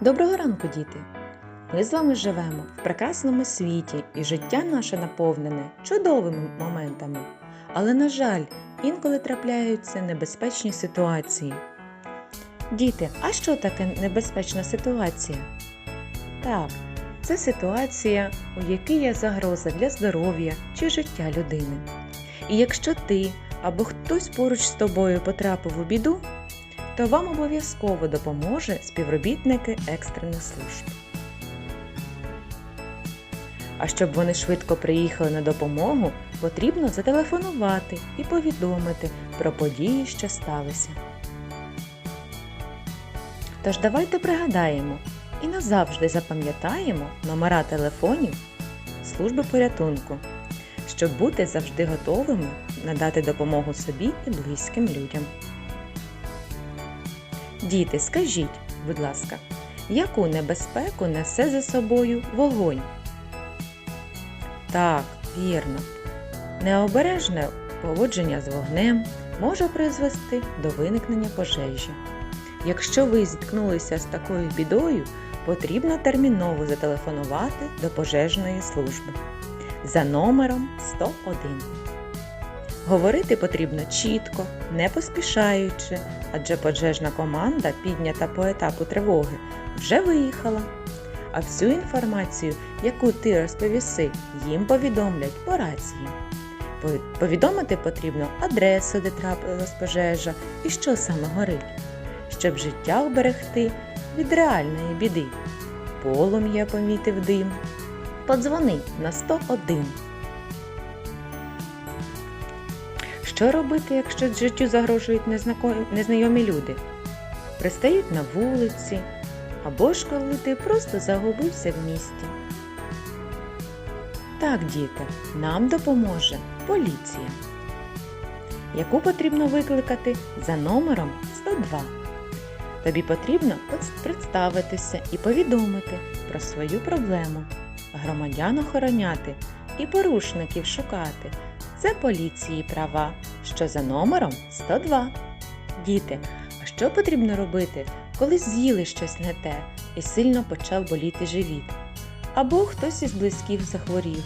Доброго ранку, діти! Ми з вами живемо в прекрасному світі, і життя наше наповнене чудовими моментами. Але, на жаль, інколи трапляються небезпечні ситуації. Діти, а що таке небезпечна ситуація? Так, це ситуація, у якій є загроза для здоров'я чи життя людини. І якщо ти або хтось поруч з тобою потрапив у біду, то вам обов'язково допоможе співробітники екстрених служб. А щоб вони швидко приїхали на допомогу, потрібно зателефонувати і повідомити про події, що сталися. Тож давайте пригадаємо і назавжди запам'ятаємо номера телефонів служби порятунку, щоб бути завжди готовими надати допомогу собі і близьким людям. Діти, скажіть, будь ласка, яку небезпеку несе за собою вогонь? Так, вірно. Необережне поводження з вогнем може призвести до виникнення пожежі. Якщо ви зіткнулися з такою бідою, потрібно терміново зателефонувати до пожежної служби за номером 101. Говорити потрібно чітко, не поспішаючи, адже пожежна команда, піднята по етапу тривоги, вже виїхала. А всю інформацію, яку ти розповіси, їм повідомлять по рації. Повідомити потрібно адресу, де трапилась пожежа і що саме горить, щоб життя уберегти від реальної біди. Полум'я помітив дим. Подзвони на 101. Що робити, якщо життю загрожують незнайомі люди? Пристають на вулиці, або ж коли ти просто загубився в місті. Так, діти, нам допоможе поліція, яку потрібно викликати за номером 102. Тобі потрібно представитися і повідомити про свою проблему, громадян охороняти і порушників шукати. Це поліції права, що за номером 102. Діти, а що потрібно робити, коли з'їли щось не те і сильно почав боліти живіт? Або хтось із близьких захворів?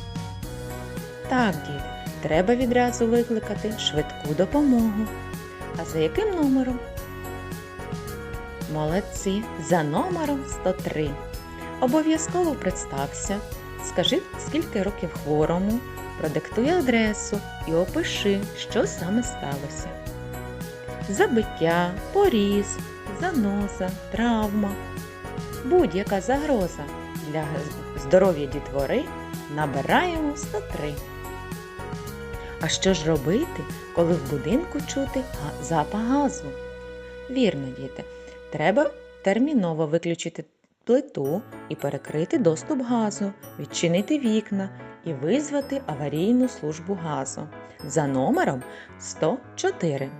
Так, діти, треба відразу викликати швидку допомогу. А за яким номером? Молодці, за номером 103. Обов'язково представся, скажи, скільки років хворому, продиктуй адресу і опиши, що саме сталося. Забиття, поріз, заноза, травма. Будь-яка загроза для здоров'я дітвори набираємо 103. А що ж робити, коли в будинку чути запах газу? Вірно, діти, треба терміново виключити плиту і перекрити доступ газу, відчинити вікна і визвати аварійну службу газу за номером 104.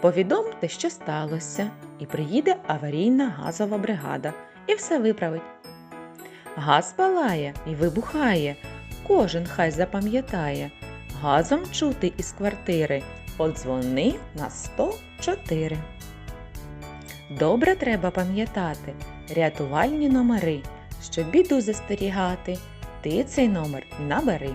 Повідомте, що сталося, і приїде аварійна газова бригада і все виправить. Газ палає і вибухає. Кожен хай запам'ятає. Газом чути із квартири. Подзвони на 104. Добре треба пам'ятати рятувальні номери, щоб біду застерігати. Ти цей номер набери.